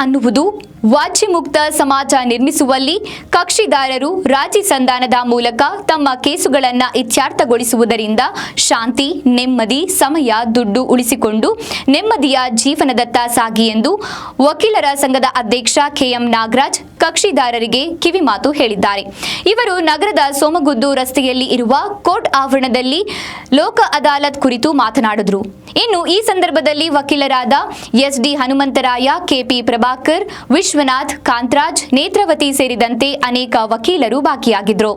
ಅನ್ನುವುದು ವಾಚ್ಯಮುಕ್ತ ಸಮಾಜ ನಿರ್ಮಿಸುವಲ್ಲಿ ಕಕ್ಷಿದಾರರು ರಾಜಿ ಸಂಧಾನದ ಮೂಲಕ ತಮ್ಮ ಕೇಸುಗಳನ್ನು ಇತ್ಯರ್ಥಗೊಳಿಸುವುದರಿಂದ ಶಾಂತಿ, ನೆಮ್ಮದಿ, ಸಮಯ, ದುಡ್ಡು ಉಳಿಸಿಕೊಂಡು ನೆಮ್ಮದಿಯ ಜೀವನದತ್ತ ಸಾಗಿ ಎಂದು ವಕೀಲರ ಸಂಘದ ಅಧ್ಯಕ್ಷ ಕೆಎಂ ನಾಗರಾಜ್ ಕಕ್ಷಿದಾರರಿಗೆ ಕಿವಿಮಾತು ಹೇಳಿದ್ದಾರೆ. ಇವರು ನಗರದ ಸೋಮಗುದ್ದು ರಸ್ತೆಯಲ್ಲಿ ಇರುವ ಕೋರ್ಟ್ ಆವರಣದಲ್ಲಿ ಲೋಕ ಅದಾಲತ್ ಕುರಿತು ಮಾತನಾಡಿದರು. ಇನ್ನು ಈ ಸಂದರ್ಭದಲ್ಲಿ ವಕೀಲರಾದ ಎಸ್ಡಿ ಹನುಮಂತರಾಯ, ಕೆಪಿ ಪ್ರಭಾಕರ್, ವಿಶ್ವನಾಥ್, ಕಾಂತರಾಜ್, ನೇತ್ರಾವತಿ ಸೇರಿದಂತೆ ಅನೇಕ ವಕೀಲರು ಭಾಗಿಯಾಗಿದ್ದರು